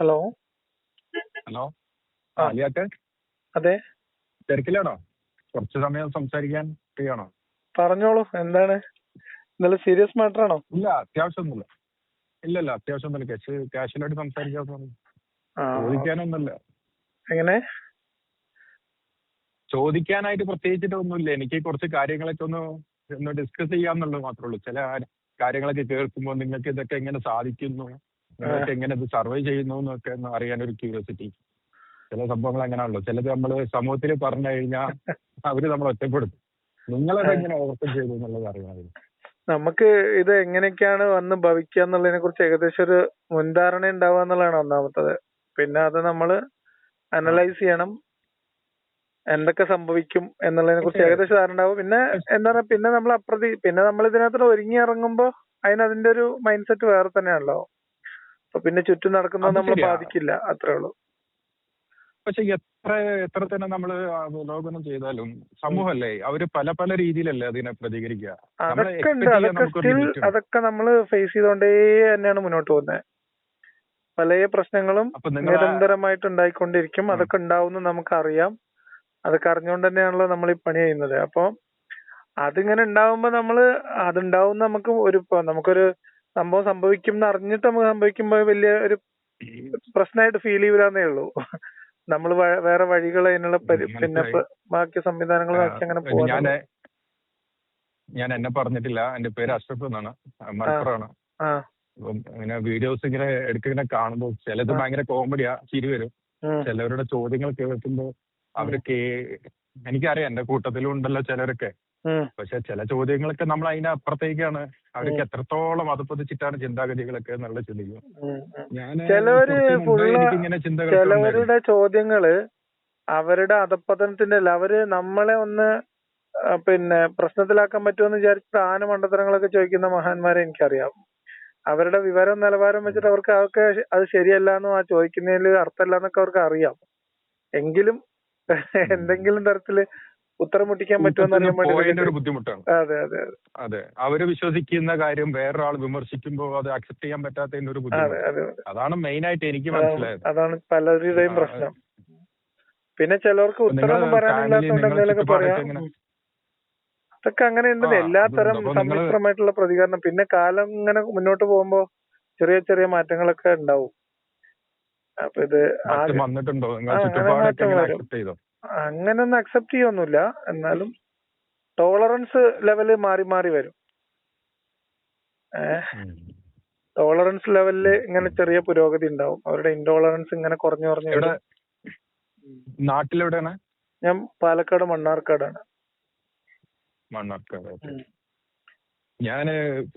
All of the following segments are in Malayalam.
ഹലോ ഹലോ ആ. അലിയാക്ക അതെ. തിരക്കിലാണോ? കുറച്ച് സമയം സംസാരിക്കാൻ ഫ്രീ ആണോ? പറഞ്ഞോളൂ എന്താണ്? ഇന്നലെ സീരിയസ് മാറ്റർ ആണോ? ഇല്ല അത്യാവശ്യമൊന്നുമില്ല. ഇല്ല ഇല്ല അത്യാവശ്യമൊന്നുമില്ല ക്യാഷ് പറഞ്ഞു. ആ ചോദിക്കാനൊന്നുമില്ല. എങ്ങനെ? ചോദിക്കാനായിട്ട് പ്രത്യേകിച്ചിട്ട് ഒന്നുമില്ല. എനിക്ക് കുറച്ച് കാര്യങ്ങളൊക്കെ ഒന്ന് ഒന്ന് ഡിസ്കസ് ചെയ്യാന്നുള്ളത് മാത്രമേ ഉള്ളൂ. ചില കാര്യങ്ങളൊക്കെ കേൾക്കുമ്പോൾ നിങ്ങൾക്ക് ഇതൊക്കെ എങ്ങനെ സാധിക്കുന്നു? നിങ്ങൾക്ക് എങ്ങനെ ഇത് സർവേ ചെയ്യുന്നു എന്നൊക്കെ ഒന്ന് ഒരു ക്യൂരിയോസിറ്റി. ചില സംഭവങ്ങൾ അങ്ങനെയാണല്ലോ. ചിലത് നമ്മൾ സമൂഹത്തിൽ പറഞ്ഞു കഴിഞ്ഞാൽ അവർ നമ്മൾ ഒറ്റപ്പെടുത്തും. നിങ്ങളത് എങ്ങനെ ഓവർകം ചെയ്തു എന്നുള്ളത് അറിയണം. നമുക്ക് ഇത് എങ്ങനെയൊക്കെയാണ് വന്ന് ഭവിക്കുക എന്നുള്ളതിനെ കുറിച്ച് ഏകദേശം ഒരു മുൻധാരണ ഉണ്ടാവുക എന്നുള്ളതാണ് ഒന്നാമത്തത്. പിന്നെ അത് നമ്മൾ അനലൈസ് ചെയ്യണം. എന്തൊക്കെ സംഭവിക്കും എന്നുള്ളതിനെ കുറിച്ച് ഏകദേശം ധാരണ ഉണ്ടാവും. പിന്നെ എന്താ പറയാ പിന്നെ നമ്മൾ അപ്രതി പിന്നെ നമ്മൾ ഇതിനകത്ത് ഒരുങ്ങി ഇറങ്ങുമ്പോൾ അതിന് അതിന്റെ ഒരു മൈൻഡ് സെറ്റ് വേറെ തന്നെയാണല്ലോ. അപ്പൊ പിന്നെ ചുറ്റും നടക്കുന്നത് നമ്മളെ ബാധിക്കില്ല അത്രേ ഉള്ളൂ. പക്ഷെ എത്ര എത്ര തന്നെ നമ്മൾ അവലോകനം ചെയ്താലും സമൂഹമല്ലേ അവർ പല പല രീതിയിലല്ലേ അതിനെ പ്രതികരിക്കുക അതൊക്കെ ഉണ്ട്. അതൊക്കെ സ്റ്റിൽ അതൊക്കെ നമ്മൾ ഫേസ് ചെയ്തോണ്ടേ തന്നെയാണ് മുന്നോട്ട് പോകുന്നത് പല പ്രശ്നങ്ങളും നിരന്തരമായിട്ട് ഉണ്ടായിക്കൊണ്ടിരിക്കും. അതൊക്കെ അതൊക്കെ നമുക്ക് നമുക്കറിയാം. അതൊക്കെ അറിഞ്ഞുകൊണ്ട് തന്നെയാണല്ലോ നമ്മൾ ഈ പണി ചെയ്യുന്നത്. അപ്പൊ അതിങ്ങനെ ഉണ്ടാവുമ്പോ നമ്മൾ അതുണ്ടാവും നമുക്ക് ഒരു നമുക്കൊരു സംഭവം സംഭവിക്കും എന്ന് അറിഞ്ഞിട്ട് നമുക്ക് സംഭവിക്കുമ്പോ വലിയ ഒരു പ്രശ്നമായിട്ട് ഫീൽ ചെയ്യൂലെന്നേ ഉള്ളൂ. നമ്മൾ വേറെ വഴികൾ അതിനുള്ള പിന്നെ ബാക്കി സംവിധാനങ്ങൾ നോക്കി അങ്ങനെ ഞാൻ പോകാൻ ഞാൻ എന്നെ പറഞ്ഞിട്ടില്ല. എന്റെ പേര് അഷ്റഫ് എന്നാണ്. മലപ്പുറമാണ്. ഇങ്ങനെ വീഡിയോസ് ഇങ്ങനെ എടുക്കിങ്ങനെ കാണുമ്പോൾ ചിലത്. ഭയങ്കര കോമഡിയാ ചിരി വരും. ചിലവരുടെ ചോദ്യങ്ങൾ കേൾക്കുമ്പോ അവരൊക്കെ എനിക്കറിയാം എന്റെ കൂട്ടത്തിലും ഉണ്ടല്ലോ ചിലരൊക്കെ. പക്ഷെ ചില ചോദ്യങ്ങളൊക്കെ നമ്മൾ അതിന്റെ അപ്പുറത്തേക്കാണ് അവർക്ക് എത്രത്തോളം അത് പൊതിച്ചിട്ടാണ് ചിന്താഗതികളൊക്കെ എന്നുള്ള ചിന്തിക്കും. ഞാൻ ചിലവരുടെ ചോദ്യങ്ങൾ അവരുടെ അധപ്പതനത്തിന്റെ അല്ല അവർ നമ്മളെ ഒന്ന് പിന്നെ പ്രശ്നത്തിലാക്കാൻ പറ്റുമെന്ന് വിചാരിച്ചിട്ട് ആന മണ്ടത്തരങ്ങളൊക്കെ ചോദിക്കുന്ന മഹാന്മാരെ എനിക്കറിയാം. അവരുടെ വിവരം നിലവാരം വെച്ചിട്ട് അവർക്ക് അതൊക്കെ അത് ശരിയല്ല എന്നും ആ ചോദിക്കുന്നതിൽ അർത്ഥമല്ല എന്നൊക്കെ അവർക്ക് അറിയാം. എങ്കിലും എന്തെങ്കിലും തരത്തിൽ ഉത്തരം മുട്ടിക്കാൻ പറ്റുമെന്ന് അറിയാൻ പോയതിന്റെ ഒരു ബുദ്ധിമുട്ടാണ് അതെ അതെ. അതെ. അവർ വിശ്വസിക്കുന്ന കാര്യം വേറൊരാൾ വിമർശിക്കുമ്പോൾ അത് അക്സെപ്റ്റ് ചെയ്യാൻ പറ്റാത്തതിന്റെ ഒരു ബുദ്ധിമുട്ട്. അതെ അതെ അതാണ് മെയിൻ ആയിട്ട് എനിക്ക് മനസ്സിലായത്. അതാണ് പലരുടെയും പ്രശ്നം. പിന്നെ ചിലർക്ക് ഉത്തരം പറയാനില്ലാത്തതുകൊണ്ട് പറയാം. അതൊക്കെ അങ്ങനെ ഉണ്ട് എല്ലാ തരം. സമ്മിശ്രമായിട്ടുള്ള പ്രതികരണം. പിന്നെ കാലം ഇങ്ങനെ മുന്നോട്ട് പോകുമ്പോ ചെറിയ ചെറിയ മാറ്റങ്ങളൊക്കെ ഉണ്ടാവും. അപ്പൊ ഇത് മാറ്റം വരും. അക്സെപ്റ്റ് ചെയ്തോ അങ്ങനെ ഒന്നും അക്സെപ്റ്റ് ചെയ്യൊന്നുമില്ല. എന്നാലും ടോളറൻസ് ലെവൽ മാറി മാറി വരും. ടോളറൻസ് ലെവലിൽ ഇങ്ങനെ ചെറിയ പുരോഗതി ഉണ്ടാവും. അവരുടെ ഇൻടോളറൻസ് ഇങ്ങനെ കുറഞ്ഞു കുറഞ്ഞു നാട്ടിലെവിടെയാണ്? ഞാൻ പാലക്കാട് മണ്ണാർക്കാടാണ്. മണ്ണാർക്കാട് ഞാൻ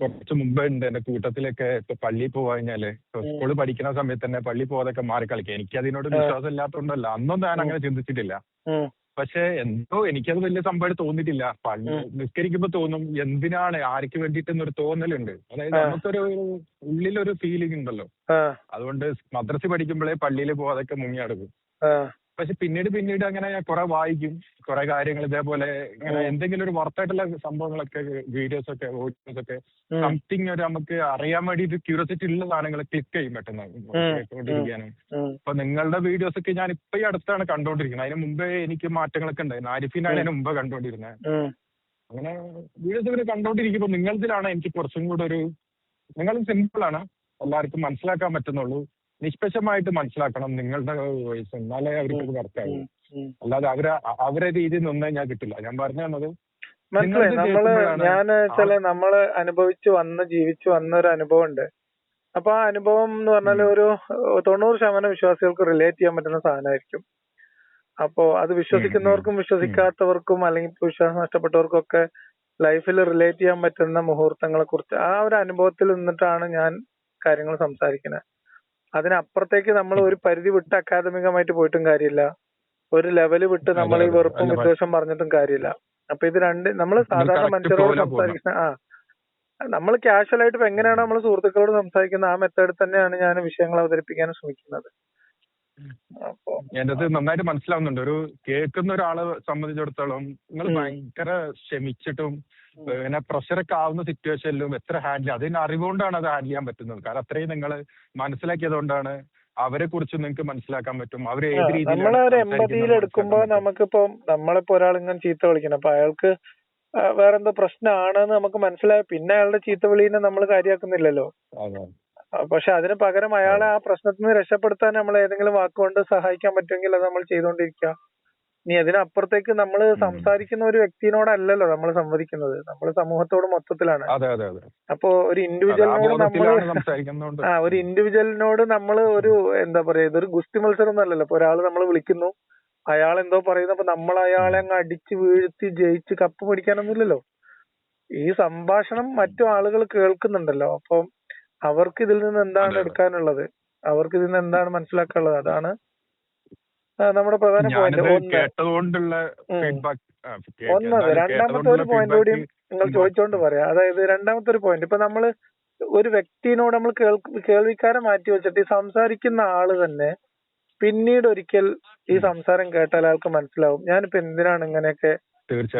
കുറച്ച് മുമ്പേ ഉണ്ട്. എന്റെ കൂട്ടത്തിലൊക്കെ ഇപ്പൊ പള്ളിയിൽ പോവാ കഴിഞ്ഞാൽ. സ്കൂളിൽ പഠിക്കുന്ന സമയത്ത് തന്നെ പള്ളി പോകാതൊക്കെ മാറി കളിക്കുക എനിക്ക് അതിനോട്. വിശ്വാസം ഇല്ലാത്തതുകൊണ്ടല്ല അന്നും ഞാൻ അങ്ങനെ ചിന്തിച്ചിട്ടില്ല. പക്ഷെ എന്തോ എനിക്കത് വലിയ സംഭവം തോന്നിയിട്ടില്ല. പള്ളി. നിസ്കരിക്കുമ്പോ തോന്നും എന്തിനാണ് ആർക്ക് വേണ്ടിയിട്ടെന്നൊരു തോന്നലുണ്ട്. അതായത്. നമുക്കൊരു ഉള്ളിലൊരു ഫീലിംഗ് ഉണ്ടല്ലോ. അതുകൊണ്ട് മദ്രസ പഠിക്കുമ്പോഴേ പള്ളിയിൽ പോകാതൊക്കെ മുങ്ങി അടക്കും ആ. പക്ഷെ പിന്നീട് പിന്നീട് അങ്ങനെ കുറെ വായിക്കും കുറെ കാര്യങ്ങൾ ഇതേപോലെ ഇങ്ങനെ. എന്തെങ്കിലും ഒരു വർത്തായിട്ടുള്ള സംഭവങ്ങളൊക്കെ വീഡിയോസ് ഒക്കെ ഓഡിയോസ് ഒക്കെ. സംതിങ് ഒരു നമുക്ക് അറിയാൻ വേണ്ടിയിട്ട് ക്യൂരിയോസിറ്റി ഉള്ള സാധനങ്ങൾ ക്ലിക്ക് ചെയ്യും പെട്ടെന്ന് കേട്ടോണ്ടിരിക്കാനും. അപ്പൊ നിങ്ങളുടെ വീഡിയോസ് ഒക്കെ ഞാൻ ഇപ്പൊ ഈ അടുത്താണ് കണ്ടോണ്ടിരിക്കുന്നത്. അതിന് മുമ്പേ എനിക്ക് മാറ്റങ്ങളൊക്കെ ഉണ്ടായിരുന്നു. ആരിഫിനാണ് അതിന് മുമ്പ് കണ്ടോണ്ടിരുന്നത്. അങ്ങനെ വീഡിയോസ് ഇങ്ങനെ കണ്ടോണ്ടിരിക്കുമ്പോ നിങ്ങളതിലാണ് എനിക്ക് കുറച്ചും കൂടെ ഒരു നിങ്ങൾ സിമ്പിൾ ആണ്. എല്ലാവർക്കും മനസ്സിലാക്കാൻ പറ്റുന്നുള്ളൂ. നിഷ്പക്ഷമായിട്ട് മനസ്സിലാക്കണം നിങ്ങളുടെ വോയിസ് എന്നാലേ അവർക്ക്. ഉം. അല്ലാതെ അവരെ അവരെ രീതിയിൽ നിന്നേ ഞാൻ കിട്ടില്ല. ഞാൻ പറഞ്ഞു തന്നത് മനസ്സിലായി. നമ്മൾ ഞാൻ ഞാൻ ചില നമ്മൾ അനുഭവിച്ചു വന്ന് ജീവിച്ചു വന്ന ഒരു അനുഭവം ഉണ്ട് അപ്പൊ ആ അനുഭവം എന്ന് പറഞ്ഞാൽ ഒരു തൊണ്ണൂറ് ശതമാനം വിശ്വാസികൾക്ക് റിലേറ്റ് ചെയ്യാൻ പറ്റുന്ന സാധനമായിരിക്കും. അപ്പോ അത് വിശ്വസിക്കുന്നവർക്കും വിശ്വസിക്കാത്തവർക്കും അല്ലെങ്കിൽ വിശ്വാസം നഷ്ടപ്പെട്ടവർക്കും ഒക്കെ ലൈഫിൽ റിലേറ്റ് ചെയ്യാൻ പറ്റുന്ന മുഹൂർത്തങ്ങളെ കുറിച്ച് ആ ഒരു അനുഭവത്തിൽ നിന്നിട്ടാണ് ഞാൻ കാര്യങ്ങൾ സംസാരിക്കുന്നത്. അതിനപ്പുറത്തേക്ക് നമ്മൾ ഒരു പരിധി വിട്ട് അക്കാദമികമായിട്ട് പോയിട്ടും കാര്യമില്ല. ഒരു ലെവൽ വിട്ട് നമ്മൾ ഈ. വെറുപ്പും വിദ്വേഷം പറഞ്ഞിട്ടും കാര്യമില്ല. അപ്പൊ ഇത് രണ്ട് നമ്മൾ സാധാരണ മനുഷ്യരോട് സംസാരിക്കുന്ന ആ. നമ്മൾ കാഷ്വൽ ആയിട്ട് ഇപ്പൊ എങ്ങനെയാണോ നമ്മൾ സുഹൃത്തുക്കളോട് സംസാരിക്കുന്ന ആ മെത്തേഡിൽ തന്നെയാണ് ഞാൻ വിഷയങ്ങൾ അവതരിപ്പിക്കാൻ ശ്രമിക്കുന്നത്. എന്റെ അത് നന്നായിട്ട് മനസ്സിലാവുന്നുണ്ട്. ഒരു കേൾക്കുന്ന ഒരാളെ സംബന്ധിച്ചിടത്തോളം നിങ്ങൾ ഭയങ്കര ക്ഷമിച്ചിട്ടും പിന്നെ പ്രഷറൊക്കെ ആവുന്ന സിറ്റുവേഷനിലും എത്ര ഹാൻഡിൽ അതിന് അറിവുകൊണ്ടാണ് അത് ഹാൻഡിൽ ചെയ്യാൻ പറ്റുന്നത്. കാരണം അത്രയും നിങ്ങൾ മനസ്സിലാക്കിയതുകൊണ്ടാണ് അവരെ കുറിച്ച് നിങ്ങൾക്ക് മനസ്സിലാക്കാൻ പറ്റും. അവർ ഏത് രീതിയിൽ എടുക്കുമ്പോ നമുക്കിപ്പം നമ്മളിപ്പോ ഒരാൾ ഇങ്ങനെ ചീത്ത വിളിക്കണം. അപ്പൊ അയാൾക്ക് വേറെന്തോ പ്രശ്നമാണെന്ന് നമുക്ക് മനസ്സിലായ പിന്നെ അയാളുടെ ചീത്ത വിളീനെ നമ്മൾ കാര്യമാക്കുന്നില്ലല്ലോ പക്ഷെ അതിന് പകരം അയാളെ ആ പ്രശ്നത്തിൽ നിന്ന് രക്ഷപ്പെടുത്താൻ നമ്മൾ ഏതെങ്കിലും വാക്കുകൊണ്ട് സഹായിക്കാൻ പറ്റുമെങ്കിൽ അത് നമ്മൾ ചെയ്തുകൊണ്ടിരിക്കുക. ഇനി അതിനപ്പുറത്തേക്ക് നമ്മൾ സംസാരിക്കുന്ന ഒരു വ്യക്തിനോടല്ലല്ലോ നമ്മൾ സംവദിക്കുന്നത്. നമ്മൾ സമൂഹത്തോട് മൊത്തത്തിലാണ്. അപ്പോ ഒരു ഇൻഡിവിജ്വലിനോട് നമ്മൾ ആ ഒരു ഇൻഡിവിജ്വലിനോട് നമ്മൾ ഒരു എന്താ പറയാ ഇതൊരു ഗുസ്തി മത്സരം ഒന്നല്ലല്ലോ ഇപ്പൊ ഒരാൾ നമ്മൾ വിളിക്കുന്നു. അയാൾ എന്തോ പറയുന്നു. അപ്പൊ നമ്മൾ അയാളെ അങ്ങ് അടിച്ച് വീഴ്ത്തി ജയിച്ച് കപ്പ് പിടിക്കാനൊന്നുമില്ലല്ലോ ഈ സംഭാഷണം മറ്റു ആളുകൾ കേൾക്കുന്നുണ്ടല്ലോ. അപ്പം അവർക്ക് ഇതിൽ നിന്ന് എന്താണ്. എടുക്കാനുള്ളത്? അവർക്ക് ഇതിൽ നിന്ന് എന്താണ് മനസ്സിലാക്കാനുള്ളത്? അതാണ് നമ്മുടെ പ്രധാന പോയിന്റ് ഒന്നത് രണ്ടാമത്തെ ഒരു പോയിന്റ് കൂടി നിങ്ങൾ. ചോദിച്ചോണ്ട് പറയാം. അതായത് രണ്ടാമത്തെ ഒരു പോയിന്റ് ഇപ്പൊ നമ്മൾ ഒരു വ്യക്തിനോട് നമ്മൾ കേൾവിക്കാരെ മാറ്റി വെച്ചിട്ട് ഈ സംസാരിക്കുന്ന ആൾ തന്നെ പിന്നീട് ഒരിക്കൽ ഈ സംസാരം കേട്ടാൽ അയാൾക്ക് മനസ്സിലാവും. ഞാനിപ്പോ എന്തിനാണ് ഇങ്ങനെയൊക്കെ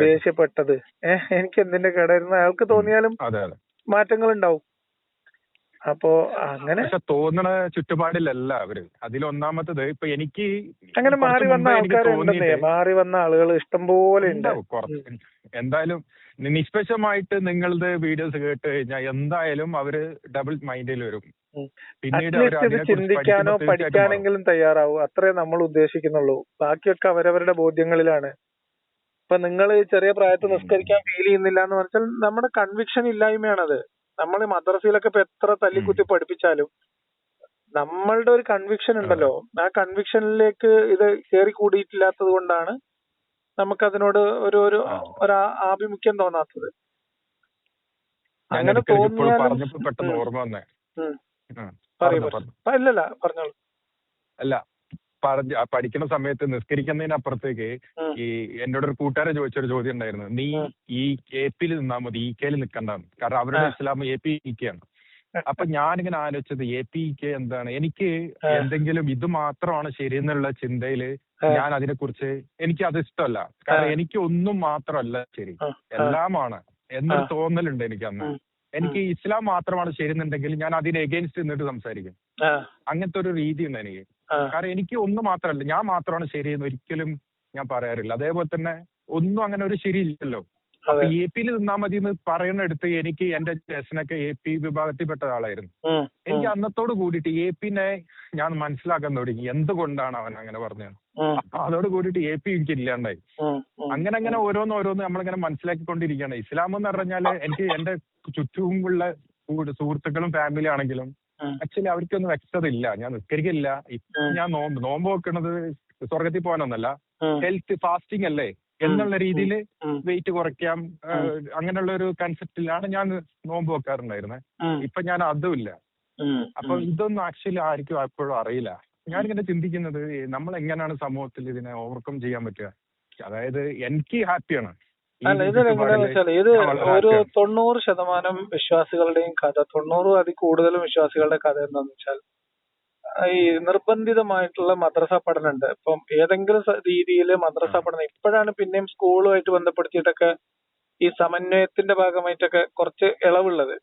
ദേഷ്യപ്പെട്ടത്? ഏഹ് എനിക്ക് എന്തിന്റെ കേടായിരുന്നു? അയാൾക്ക് തോന്നിയാലും മാറ്റങ്ങൾ ഉണ്ടാവും അപ്പോ അങ്ങനെ പക്ഷെ തോന്നണ ചുറ്റുപാടിലല്ല അവർ. അതിലൊന്നാമത്തത് ഇപ്പൊ എനിക്ക് അങ്ങനെ മാറി വന്ന ആൾക്കാരുണ്ട് ആൾക്കാരുണ്ടെന്നേ മാറി വന്ന ആളുകൾ ഇഷ്ടം പോലെ ഉണ്ട്. ഉണ്ടാവും എന്തായാലും നിഷ്പക്ഷമായിട്ട് നിങ്ങളുടെ വീഡിയോസ് കേട്ട് കഴിഞ്ഞാൽ എന്തായാലും അവർ ഡബിൾ മൈൻഡിൽ വരും. പിന്നീട് ചിന്തിക്കാനോ പഠിക്കാനെങ്കിലും തയ്യാറാവും. അത്രേ നമ്മൾ ഉദ്ദേശിക്കുന്നുള്ളൂ. ബാക്കിയൊക്കെ അവരവരുടെ ബോധ്യങ്ങളിലാണ്. ഇപ്പൊ നിങ്ങൾ ചെറിയ പ്രായത്തിൽ നിസ്കരിക്കാൻ ഫീൽ ചെയ്യുന്നില്ല എന്ന് പറഞ്ഞാൽ നമ്മുടെ കൺവിക്ഷൻ ഇല്ലായ്മയാണത്. നമ്മൾ മദ്രസയിലൊക്കെ ഇപ്പൊ എത്ര തല്ലിക്കുത്തി പഠിപ്പിച്ചാലും നമ്മളുടെ ഒരു കൺവിക്ഷൻ ഉണ്ടല്ലോ. ആ. കൺവിക്ഷനിലേക്ക് ഇത് കയറി കൂടിയിട്ടില്ലാത്തത് കൊണ്ടാണ് നമുക്ക് അതിനോട് ഒരു ഒരു ഒരു ആഭിമുഖ്യം തോന്നാത്തത്. അങ്ങനെ തോന്നിയാലും. ഇല്ലല്ല പറഞ്ഞോളൂ. അല്ല പറഞ്ഞ പഠിക്കുന്ന സമയത്ത് നിസ്കരിക്കുന്നതിനപ്പുറത്തേക്ക്. ഈ എന്നോട് ഒരു കൂട്ടുകാരെ ചോദിച്ചൊരു ചോദ്യം ഉണ്ടായിരുന്നു. നീ ഈ എ പിയിൽ നിന്നാ മതി ഇ കെയിൽ നിൽക്കണ്ടാന്ന്. കാരണം അവരുടെ ഇസ്ലാം എ പി ഇ കെ ആണ്. അപ്പൊ ഞാനിങ്ങനെ ആലോചിച്ചത് എ പി ഇ കെ എന്താണ്? എനിക്ക് എന്തെങ്കിലും ഇത് മാത്രമാണ് ശരിയെന്നുള്ള എന്നുള്ള ചിന്തയിൽ ഞാൻ അതിനെ കുറിച്ച് എനിക്ക് അത് ഇഷ്ടമല്ല. കാരണം എനിക്ക് ഒന്നും മാത്രമല്ല ശരി. എല്ലാമാണ്. എന്നൊരു തോന്നലുണ്ട് എനിക്ക് അന്ന്. എനിക്ക് ഇസ്ലാം മാത്രമാണ് ശരി എന്നുണ്ടെങ്കിൽ ഞാൻ അതിന് എഗെയിൻസ്റ്റ് നിന്നിട്ട് സംസാരിക്കും. അങ്ങനത്തെ ഒരു രീതി ഉണ്ട് എനിക്ക്. കാരണം എനിക്ക് ഒന്ന് മാത്രമല്ല ഞാൻ മാത്രമാണ് ശരിയെന്ന് ഒരിക്കലും ഞാൻ പറയാറില്ല. അതേപോലെ തന്നെ ഒന്നും അങ്ങനെ ഒരു ശരിയില്ലല്ലോ. അപ്പൊ എ പിയിൽ നിന്നാ മതി എന്ന് പറയുന്നിടത്ത് എനിക്ക് എന്റെ ചേച്ചനൊക്കെ എ പി വിഭാഗത്തിൽപ്പെട്ട ആളായിരുന്നു. ഒരാളായിരുന്നു എനിക്ക്. അന്നത്തോട് കൂടിയിട്ട് എ പിന്നെ ഞാൻ മനസ്സിലാക്കാൻ തുടങ്ങി. എന്തുകൊണ്ടാണ് അവൻ അങ്ങനെ പറഞ്ഞത്? അപ്പൊ അതോട് കൂടിയിട്ട് എ പി എനിക്ക് ഇല്ലാണ്ടായി. അങ്ങനെ അങ്ങനെ ഓരോന്ന് ഓരോന്ന് നമ്മളിങ്ങനെ മനസ്സിലാക്കിക്കൊണ്ടിരിക്കുകയാണ്. ഇസ്ലാം എന്ന് പറഞ്ഞാൽ എനിക്ക് എന്റെ ചുറ്റുമുള്ള സുഹൃത്തുക്കളും ഫാമിലി ആണെങ്കിലും. ആക്ച്വലി അവർക്കൊന്നും വ്യക്തത ഇല്ല. ഞാൻ നിസ്കരിക്കില്ല ഞാൻ നോമ്പ് നോമ്പ് വെക്കുന്നത് സ്വർഗത്തിൽ പോകാനൊന്നല്ല. ഹെൽത്ത് ഫാസ്റ്റിംഗ് അല്ലേ? എന്നുള്ള രീതിയിൽ. വെയിറ്റ് കുറയ്ക്കാം. അങ്ങനെയുള്ള ഒരു കൺസെപ്റ്റിലാണ് ഞാൻ നോമ്പ് വെക്കാറുണ്ടായിരുന്നത്. ഇപ്പൊ ഞാൻ അതും ഇല്ല. അപ്പൊ ഇതൊന്നും ആക്ച്വലി ആർക്കും അപ്പോഴും അറിയില്ല. ഞാൻ ഞാനിങ്ങനെ ചിന്തിക്കുന്നത് നമ്മൾ എങ്ങനെയാണ് സമൂഹത്തിൽ ഇതിനെ ഓവർകം ചെയ്യാൻ പറ്റുക? അതായത് എനിക്ക് ഹാപ്പിയാണ് അല്ല ഇത് എങ്ങനെയാണെന്ന് വെച്ചാൽ ഇത് ഒരു. തൊണ്ണൂറ് ശതമാനം വിശ്വാസികളുടെയും കഥ തൊണ്ണൂറും അതിൽ കൂടുതലും വിശ്വാസികളുടെ കഥ എന്താണെന്ന് വെച്ചാൽ ഈ നിർബന്ധിതമായിട്ടുള്ള മദ്രസ പഠനം ഉണ്ട് ഇപ്പം ഏതെങ്കിലും രീതിയിൽ മദ്രസ പഠനം ഇപ്പോഴാണ് പിന്നെയും സ്കൂളുമായിട്ട് ബന്ധപ്പെടുത്തിയിട്ടൊക്കെ ഈ സമന്വയത്തിന്റെ ഭാഗമായിട്ടൊക്കെ കുറച്ച് ഇളവുള്ളത്.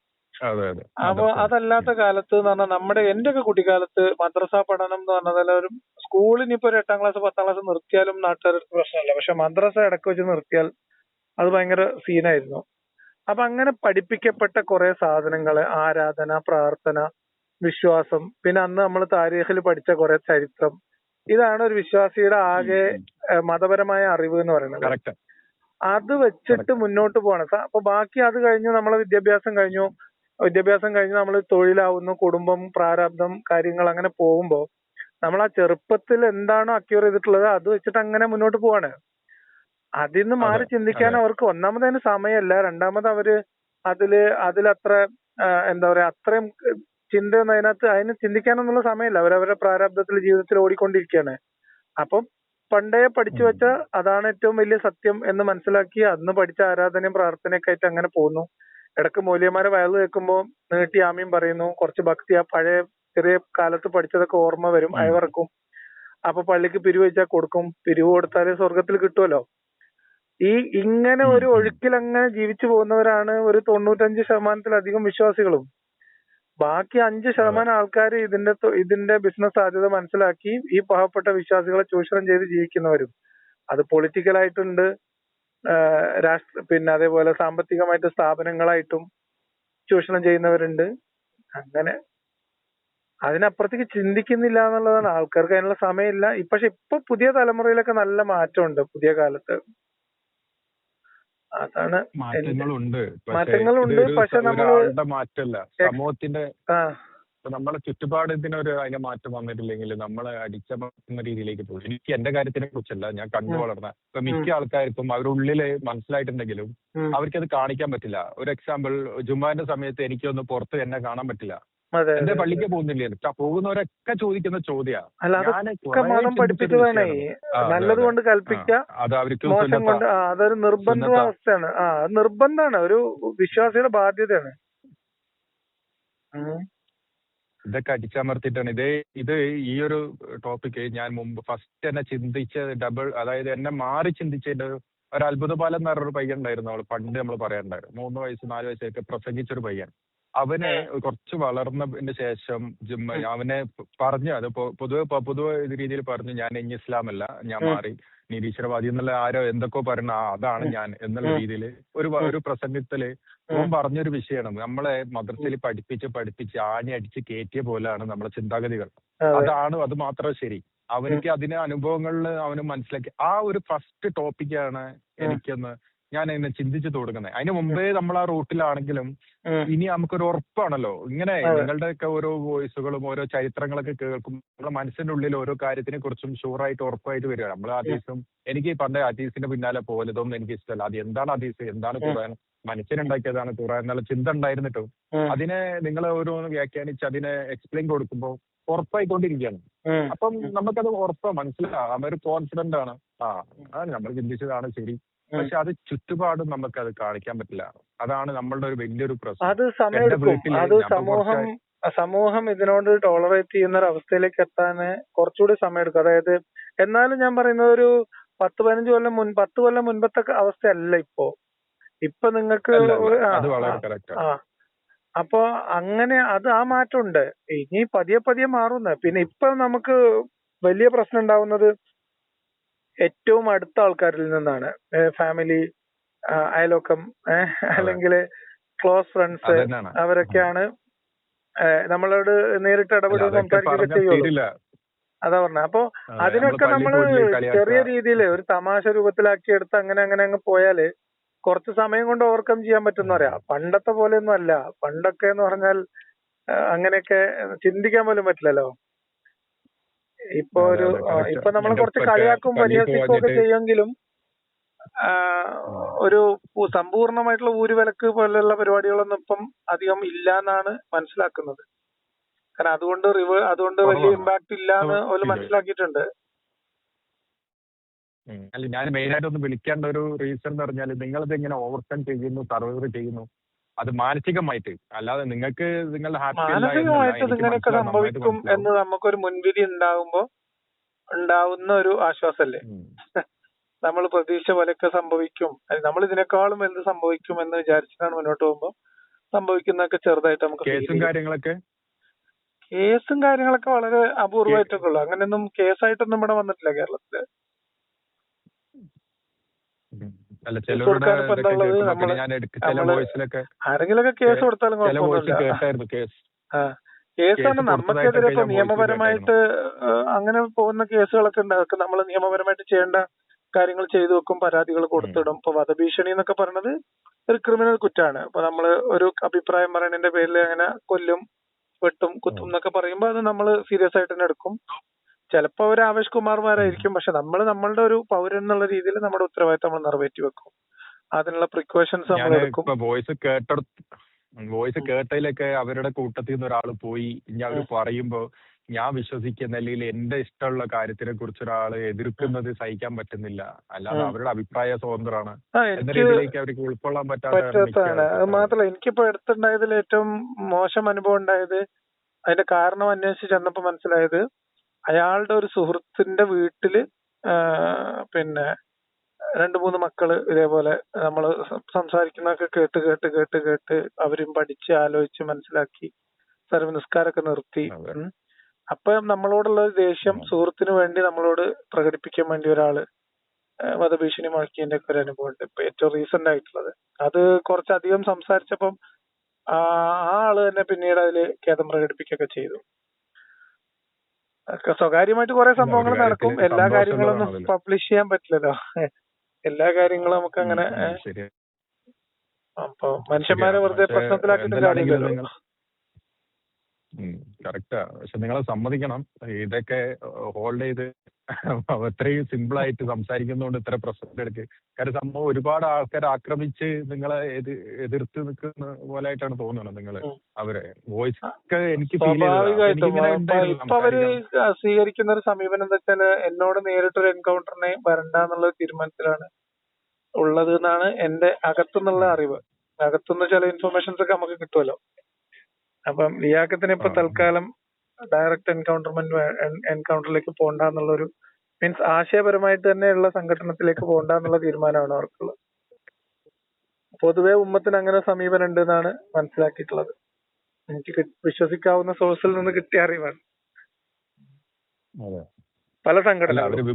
അപ്പൊ അതല്ലാത്ത കാലത്ത് എന്ന് പറഞ്ഞാൽ നമ്മുടെ എന്റെ ഒക്കെ കുട്ടിക്കാലത്ത് മദ്രസ പഠനം എന്ന് പറഞ്ഞാൽ ഒരു സ്കൂളിനിപ്പോ ഒരു എട്ടാം ക്ലാസ് പത്താം ക്ലാസ് നിർത്തിയാലും നാട്ടുകാർക്ക് പ്രശ്നമില്ല. പക്ഷെ മദ്രസ ഇടയ്ക്ക് വെച്ച് നിർത്തിയാൽ അത് ഭയങ്കര സീനായിരുന്നു അപ്പൊ അങ്ങനെ പഠിപ്പിക്കപ്പെട്ട കുറെ സാധനങ്ങൾ ആരാധന പ്രാർത്ഥന വിശ്വാസം പിന്നെ അന്ന് നമ്മൾ താരീഖിൽ പഠിച്ച കുറെ ചരിത്രം ഇതാണ് ഒരു വിശ്വാസിയുടെ ആകെ മതപരമായ അറിവ് എന്ന് പറയുന്നത് അത് വെച്ചിട്ട് മുന്നോട്ട് പോകണം അപ്പൊ ബാക്കി അത് കഴിഞ്ഞ് നമ്മൾ വിദ്യാഭ്യാസം കഴിഞ്ഞു. വിദ്യാഭ്യാസം കഴിഞ്ഞ് നമ്മൾ തൊഴിലാവുന്നു കുടുംബം പ്രാരാബ്ദം കാര്യങ്ങൾ അങ്ങനെ പോകുമ്പോ നമ്മൾ ആ ചെറുപ്പത്തിൽ എന്താണോ അക്യൂർ ചെയ്തിട്ടുള്ളത് അത് വെച്ചിട്ട് അങ്ങനെ മുന്നോട്ട് പോവാണ്. അതിൽ നിന്ന് മാറി ചിന്തിക്കാൻ അവർക്ക് ഒന്നാമത് അതിന് സമയമല്ല. രണ്ടാമത് അവർ അതിൽ അതിലത്ര എന്താ പറയാ അത്രയും ചിന്തയൊന്നും അതിനകത്ത് അതിന് ചിന്തിക്കാനൊന്നുള്ള സമയമില്ല. അവരവരുടെ പ്രാരാബ്ദത്തിൽ ജീവിതത്തിൽ ഓടിക്കൊണ്ടിരിക്കുകയാണ്. അപ്പം പണ്ടേ പഠിച്ചു വെച്ച അതാണ് ഏറ്റവും വലിയ സത്യം എന്ന് മനസ്സിലാക്കി അന്ന് പഠിച്ച ആരാധനയും പ്രാർത്ഥനയൊക്കെ ആയിട്ട് അങ്ങനെ പോകുന്നു ഇടയ്ക്ക് മൂല്യന്മാരെ വയൽ കേൾക്കുമ്പോൾ നീട്ടി ആമയും പറയുന്നു. കുറച്ച് ഭക്തി ആ പഴയ ചെറിയ കാലത്ത് പഠിച്ചതൊക്കെ ഓർമ്മ വരും അയവറക്കും. അപ്പൊ പള്ളിക്ക് പിരിവ് വെച്ചാൽ കൊടുക്കും. പിരിവ് കൊടുത്താലേ സ്വർഗത്തിൽ കിട്ടുമല്ലോ ഈ ഇങ്ങനെ ഒരു. ഒഴുക്കിൽ അങ്ങനെ ജീവിച്ചു പോകുന്നവരാണ് ഒരു തൊണ്ണൂറ്റഞ്ച് ശതമാനത്തിലധികം വിശ്വാസികളും. ബാക്കി അഞ്ച് ശതമാനം ആൾക്കാർ ഇതിന്റെ ഇതിന്റെ ബിസിനസ് സാധ്യത മനസ്സിലാക്കി ഈ പാവപ്പെട്ട വിശ്വാസികളെ ചൂഷണം ചെയ്ത് ജീവിക്കുന്നവരും. അത് പൊളിറ്റിക്കൽ പൊളിറ്റിക്കലായിട്ടുണ്ട് രാഷ്ട്ര പിന്നെ അതേപോലെ സാമ്പത്തികമായിട്ട് സ്ഥാപനങ്ങളായിട്ടും ചൂഷണം ചെയ്യുന്നവരുണ്ട്. അങ്ങനെ അതിനപ്പുറത്തേക്ക് ചിന്തിക്കുന്നില്ല എന്നുള്ളതാണ്. ആൾക്കാർക്ക് അതിനുള്ള സമയമില്ല. പക്ഷെ ഇപ്പൊ പുതിയ തലമുറയിലൊക്കെ നല്ല മാറ്റമുണ്ട് പുതിയ കാലത്ത്. അതാണ് മാറ്റങ്ങളുണ്ട്. മാറ്റങ്ങളുണ്ട്. പക്ഷെ നമ്മൾ നമ്മൾ മാറ്റമല്ല സമൂഹത്തിന്റെ നമ്മളെ ചുറ്റുപാട് ഇതിനൊരു അതിന്റെ മാറ്റം വന്നിട്ടില്ലെങ്കിൽ നമ്മളെ അടിച്ചമർത്തുന്ന രീതിയിലേക്ക് പോകും. എനിക്ക് എന്റെ കാര്യത്തിനെ കുറിച്ചല്ല. ഞാൻ കണ്ടു. വളർന്ന ഇപ്പൊ മിക്ക ആൾക്കാർക്കും അവരുടെ ഉള്ളിൽ മനസ്സിലായിട്ടുണ്ടെങ്കിലും. അവർക്കത് കാണിക്കാൻ പറ്റില്ല. ഒരു എക്സാമ്പിൾ ജുമാന്റെ സമയത്ത് എനിക്കൊന്ന് പുറത്ത് എന്നെ കാണാൻ പറ്റില്ല. എന്റെ. പള്ളിക്ക് പോകുന്നില്ലേ? പോകുന്നവരൊക്കെ ചോദിക്കുന്ന ചോദ്യാ. ഞാൻ അതൊക്കെ കുറേ മതം ചിന്തിച്ചൊരു പഠിപ്പിച്ചതാണ് വിഷയമാണ്. ആ, അതെ, നല്ലത് കൊണ്ട് മോശം കൊണ്ട് അതൊരു നിർബന്ധ അവസ്ഥയാണ്. ആ നിർബന്ധമാണ്. ഒരു വിശ്വാസിയുടെ ബാധ്യതയാണ്. ഇതൊക്കെ അടിച്ചമർത്തിയിട്ടാണ്. ഇത് ഇത് ഈ ഒരു ടോപ്പിക് ഞാൻ മുമ്പ് ഫസ്റ്റ് എന്നെ ചിന്തിച്ച ഡബിൾ അതായത് എന്നെ മാറി ചിന്തിച്ചതിന്റെ ഒരു ഒരു അത്ഭുതപാലം എന്ന് പറഞ്ഞൊരു പയ്യൻ ഉണ്ടായിരുന്നു അവൾ. പണ്ട് നമ്മൾ പറയാറുണ്ടായിരുന്നു. മൂന്ന് വയസ്സ് നാല് വയസ്സൊക്കെ പ്രസംഗിച്ചൊരു പയ്യൻ. അവന് കുറച്ച് വളർന്നതിന് ശേഷം ജിമ്മ അവനെ പറഞ്ഞു അത് പൊ- പൊതുവെ പ- പൊതുവെ ഇത് രീതിയിൽ പറഞ്ഞു ഞാൻ ഇനി ഇസ്ലാമല്ല ഞാൻ മാറി നിരീശ്വരവാദി എന്നുള്ള ആരോ എന്തൊക്കെ പറയണ ആ അതാണ് ഞാൻ എന്നുള്ള രീതിയിൽ ഒരു വ- ഒരു പ്രസംഗത്തിൽ ഓൻ പറഞ്ഞൊരു വിഷയമാണ്. നമ്മളെ മദ്രസയിൽ പഠിപ്പിച്ച് പഠിപ്പിച്ച് ആണി അടിച്ച് കയറ്റിയ പോലെയാണ് നമ്മുടെ ചിന്താഗതികൾ. അതെ. അതാണ് അത് മാത്രം ശരി. അവനിക്ക് അതിന് അനുഭവങ്ങളിൽ അവന് മനസ്സിലാക്കി ആ ഒരു ഫസ്റ്റ് ടോപ്പിക്കാണ് എനിക്കൊന്ന് ഞാൻ എന്നെ ചിന്തിച്ചു തുടങ്ങുന്നത് അതിന് മുമ്പേ നമ്മൾ ആ റൂട്ടിലാണെങ്കിലും. ഇനി നമുക്കൊരു ഉറപ്പാണല്ലോ. ഇങ്ങനെ നിങ്ങളുടെ നിങ്ങളുടെയൊക്കെ ഓരോ വോയിസുകളും ഓരോ ചരിത്രങ്ങളൊക്കെ കേൾക്കുമ്പോൾ നമ്മുടെ മനസ്സിന്റെ ഉള്ളിൽ ഓരോ കാര്യത്തിനെ കുറിച്ചും ഷുവറായിട്ട് ഉറപ്പായിട്ട് വരിക. നമ്മൾ ഹദീസും എനിക്ക് പണ്ട് അതീസിന്റെ പിന്നാലെ പോലതൊന്നും എനിക്ക് ഇഷ്ടമല്ല അത് എന്താണ് അതീസ്? എന്താണ് ഖുർആൻ മനുഷ്യനുണ്ടാക്കിയതാണ് ഖുർആൻ എന്നുള്ള ചിന്ത ഉണ്ടായിരുന്നിട്ടും അതിനെ നിങ്ങൾ ഓരോന്ന് വ്യാഖ്യാനിച്ച് അതിനെ എക്സ്പ്ലെയിൻ കൊടുക്കുമ്പോൾ ഉറപ്പായിക്കൊണ്ടിരിക്കുകയാണ്. അപ്പം നമുക്കത് ഉറപ്പാണ് മനസ്സിലാവും ഒരു കോൺഫിഡന്റ് ആണ്. ആ ആ നമ്മൾ ചിന്തിച്ചതാണ് ശരി. പക്ഷെ അത് ചുറ്റുപാടും നമുക്കത് കാണിക്കാൻ പറ്റില്ല. അതാണ് നമ്മളുടെ ഒരു വലിയൊരു പ്രശ്നം. അത് സമയമെടുക്കും. അത് സമൂഹം സമൂഹം ഇതിനോട് ടോളറേറ്റ് ചെയ്യുന്ന ഒരു അവസ്ഥയിലേക്ക് എത്താൻ കുറച്ചുകൂടി സമയമെടുക്കും. അതായത് എന്നാലും ഞാൻ പറയുന്നത് ഒരു പത്ത് പതിനഞ്ച് കൊല്ലം മുൻ പത്ത് കൊല്ലം മുൻപത്തെ അവസ്ഥയല്ല ഇപ്പോ. ഇപ്പൊ നിങ്ങൾക്ക് അപ്പൊ അങ്ങനെ അത് ആ മാറ്റമുണ്ട്. ഇനി പതിയെ പതിയെ മാറുന്ന. പിന്നെ ഇപ്പൊ നമുക്ക് വലിയ പ്രശ്നം ഉണ്ടാവുന്നത് ഏറ്റവും അടുത്ത ആൾക്കാരിൽ നിന്നാണ്. ഫാമിലി അയലോക്കം അല്ലെങ്കിൽ ക്ലോസ് ഫ്രണ്ട്സ് അവരൊക്കെയാണ്. നമ്മളോട് നേരിട്ട് ഇടപെടുക സംസാരിക്കുക സംസാരിക്കുകയൊക്കെ ചെയ്യുള്ളൂ. അതാ പറഞ്ഞ. അപ്പൊ അതിനൊക്കെ കളിയാക്കുക. ചെറിയ രീതിയിൽ ഒരു തമാശ രൂപത്തിലാക്കി എടുത്ത് അങ്ങനെ അങ്ങനെ അങ്ങ് പോയാൽ കുറച്ച് സമയം കൊണ്ട് ഓവർകം ചെയ്യാൻ പറ്റുന്ന പറയാം. പണ്ടത്തെ പോലെയൊന്നും അല്ല. പണ്ടൊക്കെ എന്ന് പറഞ്ഞാൽ അങ്ങനെയൊക്കെ ചിന്തിക്കാൻ പോലും പറ്റില്ലല്ലോ. ഇപ്പൊ ഒരു ഇപ്പൊ നമ്മൾ കുറച്ച് കളിയാക്കും പരിഹസിക്കും ഒക്കെ ചെയ്യുമെങ്കിലും ഒരു സമ്പൂർണമായിട്ടുള്ള ഊര് ഊരുവിലക്ക് പോലുള്ള പരിപാടികളൊന്നും ഇപ്പം അധികം ഇല്ല എന്നാണ് മനസ്സിലാക്കുന്നത്. കാരണം അതുകൊണ്ട് റിവ അതുകൊണ്ട് വലിയ. ഇമ്പാക്ട് ഇല്ല എന്ന് ഓൽ മനസ്സിലാക്കിയിട്ടുണ്ട്. അല്ല ഞാൻ മെയിൻ ആയിട്ട് ഒന്ന് വിളിക്കേണ്ട ഒരു റീസൺ എന്ന് പറഞ്ഞാൽ നിങ്ങളിത് ഇങ്ങനെ ഓവർകം ചെയ്യുന്നു സർവൈവ് ചെയ്യുന്നു? അത് മാനസികമായിട്ട്. അല്ലാതെ നിങ്ങൾക്ക് നിങ്ങളുടെ മാനസികമായിട്ട് ഇങ്ങനെയൊക്കെ സംഭവിക്കും എന്ന് നമുക്കൊരു മുൻവിധി ഉണ്ടാകുമ്പോ ഉണ്ടാവുന്ന ഒരു ആശ്വാസല്ലേ? നമ്മൾ പ്രതീക്ഷ പോലെയൊക്കെ സംഭവിക്കും. നമ്മൾ ഇതിനേക്കാളും എന്ത് സംഭവിക്കും എന്ന് വിചാരിച്ചിട്ടാണ് മുന്നോട്ട് പോകുമ്പോൾ സംഭവിക്കുന്നൊക്കെ ചെറുതായിട്ട് നമുക്ക് കേസും കാര്യങ്ങളൊക്കെ? കേസും കാര്യങ്ങളൊക്കെ വളരെ അപൂർവമായിട്ടൊക്കെ ഉള്ളു. അങ്ങനെയൊന്നും കേസായിട്ടൊന്നും ഇവിടെ വന്നിട്ടില്ല കേരളത്തിൽ. അല്ല ചിലരുടെ ഞാൻ ചില വോയിസിലൊക്കെ ആരെങ്കിലൊക്കെ കേസ് കൊടുത്താലും ചില വോയിസ് കേട്ടായിരുന്നു കേസ്. ആ. കേസാണ് കേസ് നമുക്കെതിരെ ഇപ്പൊ നിയമപരമായിട്ട് അങ്ങനെ പോകുന്ന കേസുകളൊക്കെ ഉണ്ട്. അതൊക്കെ നമ്മൾ നിയമപരമായിട്ട് ചെയ്യേണ്ട കാര്യങ്ങൾ ചെയ്തു വെക്കും പരാതികൾ കൊടുത്തിടും. ഇപ്പൊ വധഭീഷണി എന്നൊക്കെ പറയുന്നത് ഒരു ക്രിമിനൽ കുറ്റാണ്. ഇപ്പൊ നമ്മൾ ഒരു അഭിപ്രായം പറയുന്നതിന്റെ പേരിൽ അങ്ങനെ കൊല്ലും വെട്ടും കുത്തും എന്നൊക്കെ പറയുമ്പോ അത് നമ്മൾ സീരിയസ് ആയിട്ട് തന്നെ എടുക്കും. ചിലപ്പോ അവർ ആവേശ് കുമാർമാരായിരിക്കും പക്ഷെ നമ്മൾ നമ്മളുടെ ഒരു പൗരൻ എന്നുള്ള രീതിയിൽ നമ്മുടെ ഉത്തരവാദിത്തം നമ്മൾ നിറവേറ്റി വെക്കും. അതിനുള്ള പ്രിക്കോഷൻസ് നമ്മൾ എടുക്കും. വോയിസ് കേട്ടെടുത്ത് വോയിസ് കേട്ടതിലൊക്കെ അവരുടെ കൂട്ടത്തിൽ നിന്ന് ഒരാൾ പോയി. ഇനി അവർ പറയുമ്പോ ഞാൻ വിശ്വസിക്കുന്ന അല്ലെങ്കിൽ എന്റെ ഇഷ്ടമുള്ള കാര്യത്തിനെ കുറിച്ച് ഒരാൾ എതിർക്കുന്നത് സഹിക്കാൻ പറ്റുന്നില്ല. അല്ലാതെ അവരുടെ അഭിപ്രായ സ്വതന്ത്രമാണ് എന്ന രീതിയിലേക്ക് അവർക്ക് ഉൾക്കൊള്ളാൻ പറ്റാത്ത പറ്റാത്തതാണ്. അത് മാത്രല്ല എനിക്കിപ്പോ അടുത്തുണ്ടായതിൽ ഏറ്റവും മോശം അനുഭവം ഉണ്ടായത് അതിന്റെ കാരണം അന്വേഷിച്ച് ചെന്നപ്പോ മനസ്സിലായത് അയാളുടെ ഒരു സുഹൃത്തിന്റെ വീട്ടിൽ പിന്നെ രണ്ട് മൂന്ന് മക്കൾ ഇതേപോലെ നമ്മൾ സംസാരിക്കുന്നതൊക്കെ കേട്ട് കേട്ട് കേട്ട് കേട്ട് അവരും പഠിച്ച് ആലോചിച്ച് മനസ്സിലാക്കി സർവ നിസ്കാരമൊക്കെ നിർത്തി അപ്പൊ നമ്മളോടുള്ള ഒരു ദേഷ്യം സുഹൃത്തിന് വേണ്ടി നമ്മളോട് പ്രകടിപ്പിക്കാൻ വേണ്ടി ഒരാൾ വധഭീഷണി മുഴക്കിയതിന്റെ ഒക്കെ ഒരു അനുഭവം ഉണ്ട് ഇപ്പൊ ഏറ്റവും റീസെന്റ് ആയിട്ടുള്ളത്. അത് കുറച്ചധികം സംസാരിച്ചപ്പം ആ ആൾ തന്നെ പിന്നീട് അതിൽ ഖേദം പ്രകടിപ്പിക്കുകയൊക്കെ ചെയ്തു. സ്വകാര്യമായിട്ട് കുറെ സംഭവങ്ങൾ നടക്കും എല്ലാ കാര്യങ്ങളും കാര്യങ്ങളൊന്നും. പബ്ലിഷ് ചെയ്യാൻ പറ്റില്ലല്ലോ എല്ലാ കാര്യങ്ങളും നമുക്ക് അങ്ങനെ. അപ്പൊ മനുഷ്യന്മാരെ വെറുതെ പ്രശ്നത്തിലാക്കിയിട്ട് കാര്യമില്ലല്ലോ കറക്റ്റാ പക്ഷെ നിങ്ങളെ സമ്മതിക്കണം. ഇതൊക്കെ ഹോൾഡ് ചെയ്ത് അത്രയും സിമ്പിൾ ആയിട്ട് സംസാരിക്കുന്നതുകൊണ്ട് ഇത്ര പ്രശ്നത്തിലെടുക്ക് കാര്യം സംഭവം ഒരുപാട് ആൾക്കാർ ആക്രമിച്ച് നിങ്ങളെ എതി എതിർത്ത് നിൽക്കുന്ന പോലെ ആയിട്ടാണ് തോന്നുന്നത് നിങ്ങൾ അവരെ. വോയിസ് ഒക്കെ എനിക്ക് സ്വീകരിക്കുന്ന ഒരു സമീപനം എന്താ വെച്ചാൽ എന്നോട് നേരിട്ടൊരു എൻകൗണ്ടറിനെ വരണ്ട എന്നുള്ള തീരുമാനത്തിലാണ് ഉള്ളത് എന്നാണ് എന്റെ അകത്തുനിന്നുള്ള അറിവ്. അകത്തുനിന്ന് ചില ഇൻഫർമേഷൻസ് ഒക്കെ നമുക്ക് കിട്ടുമല്ലോ. അപ്പം ലിയാക്കത്തിന് ഇപ്പൊ തൽക്കാലം ഡയറക്റ്റ് എൻകൗണ്ടർമെന്റ് എൻകൗണ്ടറിലേക്ക് പോകണ്ട എന്നുള്ളൊരു മീൻസ് ആശയപരമായിട്ട് തന്നെയുള്ള സംഘടനത്തിലേക്ക് പോകണ്ട എന്നുള്ള തീരുമാനമാണ് അവർക്കുള്ളത്. പൊതുവെ ഉമ്മത്തിന് അങ്ങനെ സമീപനം ഉണ്ട് എന്നാണ് മനസ്സിലാക്കിയിട്ടുള്ളത്. എനിക്ക് വിശ്വസിക്കാവുന്ന സോഴ്സിൽ നിന്ന് കിട്ടിയ അറിവാണ്. പല സംഘടനകളും.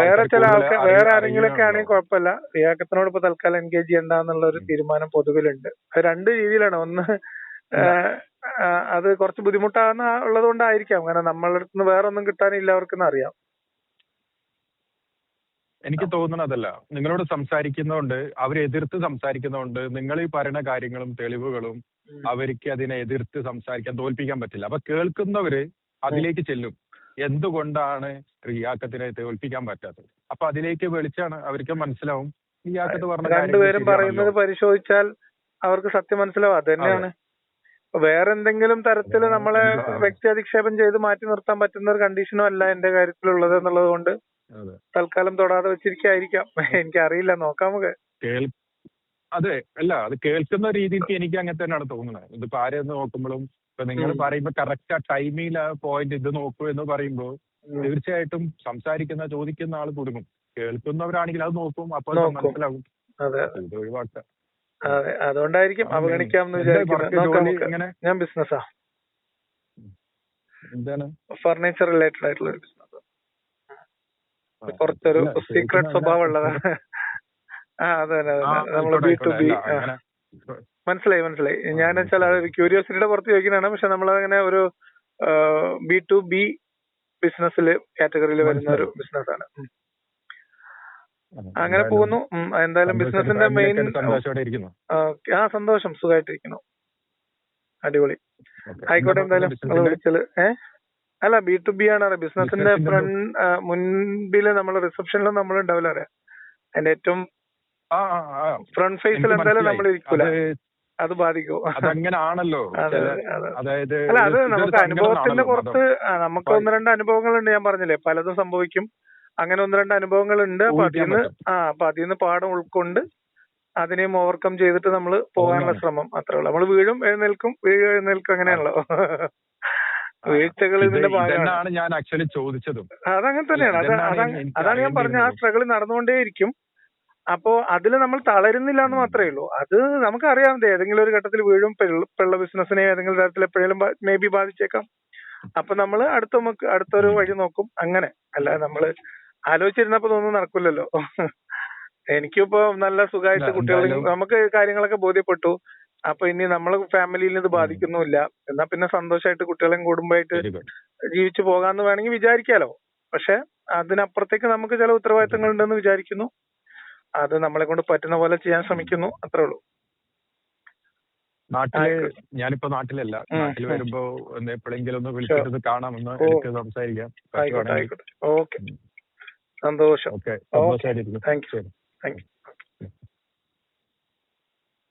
വേറെ ചില ആൾക്കാർ വേറെ ആരെങ്കിലൊക്കെ ആണെങ്കിൽ കുഴപ്പമില്ല. റിയാക്കത്തിനോട് ഇപ്പൊ തൽക്കാലം എൻഗേജ് ചെയ്യണ്ട എന്നുള്ള ഒരു തീരുമാനം പൊതുവിലുണ്ട്. രണ്ട് രീതിയിലാണ്. ഒന്ന് അത് കുറച്ച് ബുദ്ധിമുട്ടാണ് ഉള്ളത് കൊണ്ടായിരിക്കാം കാരണം നമ്മളുടെ അടുത്ത് നിന്ന് വേറെ ഒന്നും കിട്ടാനില്ല അവർക്കെന്ന് അറിയാം. എനിക്ക് തോന്നുന്നത് അതല്ല. നിങ്ങളോട് സംസാരിക്കുന്നതുകൊണ്ട് അവരെ എതിർത്ത് സംസാരിക്കുന്നതുകൊണ്ട് നിങ്ങൾ ഈ പറയുന്ന കാര്യങ്ങളും തെളിവുകളും. അവർക്ക് അതിനെ എതിർത്ത് സംസാരിക്കാൻ തോൽപ്പിക്കാൻ പറ്റില്ല. അപ്പൊ കേൾക്കുന്നവര് അതിലേക്ക് ചെല്ലും. എന്തുകൊണ്ടാണ് റിയാക്കത്തിനെ തോൽപ്പിക്കാൻ പറ്റാത്തത്? അപ്പൊ അതിലേക്ക് വെളിച്ചാണ് അവർക്ക് മനസ്സിലാവും. റിയാക്കത്ത് പറഞ്ഞ രണ്ടുപേരും പറയുന്നത് പരിശോധിച്ചാൽ അവർക്ക് സത്യം മനസ്സിലാവും. അത് തന്നെയാണ്. ഇപ്പൊ വേറെ എന്തെങ്കിലും തരത്തിൽ. നമ്മളെ വ്യക്തി അധിക്ഷേപം ചെയ്ത് മാറ്റി നിർത്താൻ പറ്റുന്ന ഒരു കണ്ടീഷനും അല്ല എന്റെ കാര്യത്തിലുള്ളത് എന്നുള്ളത് കൊണ്ട് അതെ. തൽക്കാലം തൊടാതെ വെച്ചിരിക്കായിരിക്കാം. എനിക്കറിയില്ല നോക്കാം നമുക്ക്. അതെ അല്ല അത് കേൾക്കുന്ന രീതിക്ക് എനിക്ക് അങ്ങനെ തന്നെയാണ് തോന്നുന്നത്. ഇതിപ്പോ ആരെന്ന് നോക്കുമ്പോഴും ഇപ്പൊ നിങ്ങൾ. പറയുമ്പോ കറക്റ്റ് ആ ടൈമിൽ ആ പോയിന്റ് ഇത് നോക്കൂ എന്ന് പറയുമ്പോൾ. തീർച്ചയായിട്ടും സംസാരിക്കുന്ന ചോദിക്കുന്ന ആൾ കുടുങ്ങും. കേൾക്കുന്നവരാണെങ്കിൽ അത് നോക്കും അപ്പോൾ മനസ്സിലാകും. ഇത് ഒഴിവാക്കാം അതെ അതുകൊണ്ടായിരിക്കും അവഗണിക്കാം എന്ന് വിചാരിക്കുന്നത് ഞാൻ ബിസിനസ്സാ ഫർണിച്ചർ റിലേറ്റഡ് ആയിട്ടുള്ള ഒരു ബിസിനസ് കുറച്ചൊരു സീക്രട്ട് സ്വഭാവമുള്ളതാണ് സ്വഭാവം ഉള്ളതാണ് ആ അതെ അതെ ആയിക്കോട്ടെ, ബി ടു ബി മനസ്സിലായി മനസ്സിലായി. ഞാൻ വെച്ചാൽ അത് ക്യൂരിയോസിറ്റിയുടെ പുറത്ത് ചോദിക്കുന്നതാണ്. പക്ഷെ നമ്മൾ അങ്ങനെ ഒരു ബി ടു ബി ബിസിനസ്സിൽ കാറ്റഗറിയിൽ വരുന്ന ഒരു ബിസിനസ്സാണ് അങ്ങനെ പോകുന്നു. എന്തായാലും ബിസിനസിന്റെ മെയിൻ ആ സന്തോഷം. സുഖമായിട്ടിരിക്കുന്നു. അടിപൊളി. ആയിക്കോട്ടെ എന്തായാലും. നിങ്ങൾ വിളിച്ചത്. ഏ? അല്ല ബി ടു ബി ആണ് ബിസിനസിന്റെ ഫ്രണ്ട് മുൻപിൽ നമ്മൾ റിസപ്ഷനിലും നമ്മൾ ഉണ്ടാവില്ല അറിയാം. അതിന്റെ ഏറ്റവും. ഫ്രണ്ട് ഫേസിൽ എന്തായാലും നമ്മൾ. ഇരിക്കൂല. അത് അത് ബാധിക്കും? അതങ്ങനെ ആണല്ലോ അതെ ചില- അതെ, അതെ അതായത് അല്ല അത് നമുക്ക് അനുഭവത്തിന്റെ പുറത്ത് നമുക്ക് ഒന്ന് രണ്ട് അനുഭവങ്ങളുണ്ട് ഞാൻ പറഞ്ഞില്ലേ. പലതും സംഭവിക്കും. അങ്ങനെ ഒന്ന് രണ്ട് അനുഭവങ്ങൾ ഉണ്ട് അപ്പൊ അതിന്ന്. ആ അപ്പൊ അതിന്ന് പാഠം ഉൾക്കൊണ്ട് അതിനെയും ഓവർകം ചെയ്തിട്ട് നമ്മൾ പോകാനുള്ള ശ്രമം അത്രേ ഉള്ളൂ. നമ്മൾ വീഴും എഴുന്നേൽക്കും വീഴും എഴുന്നേൽക്കും അങ്ങനെയാണല്ലോ. വീഴ്ചകൾ ഇത് ഇതിന്റെ ഭാഗമാണ്. ഞാൻ ആക്ച്വലി ചോദിച്ചതും. അതങ്ങനെ തന്നെയാണ്. അത് അതാണ് ഞാൻ പറഞ്ഞ ആ. സ്ട്രഗിൾ നടന്നുകൊണ്ടേയിരിക്കും. അപ്പോ അതിൽ നമ്മൾ തളരുന്നില്ല എന്ന് മാത്രമേ ഉള്ളൂ. അത് നമുക്കറിയാം. ഏതെങ്കിലും ഒരു ഘട്ടത്തിൽ വീഴും പെള്ള- ബിസിനസ്സിനെ ഏതെങ്കിലും തരത്തിൽ എപ്പോഴേലും മേ ബി ബാധിച്ചേക്കാം. അപ്പൊ നമ്മൾ അടുത്ത നമുക്ക് അടുത്തൊരു വഴി നോക്കും. അങ്ങനെ. അല്ലാതെ നമ്മൾ ആലോചിച്ചിരുന്നപ്പോ ഒന്നും നടക്കില്ലല്ലോ എനിക്കിപ്പോ നല്ല സുഖമായിട്ട് കുട്ടികൾ നമുക്ക് കാര്യങ്ങളൊക്കെ ബോധ്യപ്പെട്ടു. അപ്പൊ ഇനി നമ്മളെ ഫാമിലിയിൽ ഇത് ബാധിക്കുന്നുമില്ല. എന്നാ പിന്നെ സന്തോഷമായിട്ട് കുട്ടികളെയും കുടുംബമായിട്ട് ജീവിച്ചു പോകാന്ന് വേണമെങ്കിൽ വിചാരിക്കാലോ. പക്ഷെ അതിനപ്പുറത്തേക്ക് നമുക്ക് ചില ഉത്തരവാദിത്തങ്ങൾ ഉണ്ടെന്ന് വിചാരിക്കുന്നു. അത് നമ്മളെ കൊണ്ട് പറ്റുന്ന പോലെ ചെയ്യാൻ ശ്രമിക്കുന്നു. അത്രേ ഉള്ളൂ. നാട്ടിൽ. ഞാനിപ്പോ നാട്ടിലല്ല. നാട്ടിൽ. വരുമ്പോ എപ്പോഴെങ്കിലും ഒന്ന് വിളിച്ചിട്ട് കാണാമെന്ന്. എനിക്ക് സംസാരിക്കാം. ഓക്കെ. സന്തോഷം. ഓക്കെ ഓക്കെ സന്തോഷമായിരിക്കും താങ്ക് യു ശരി. Thank you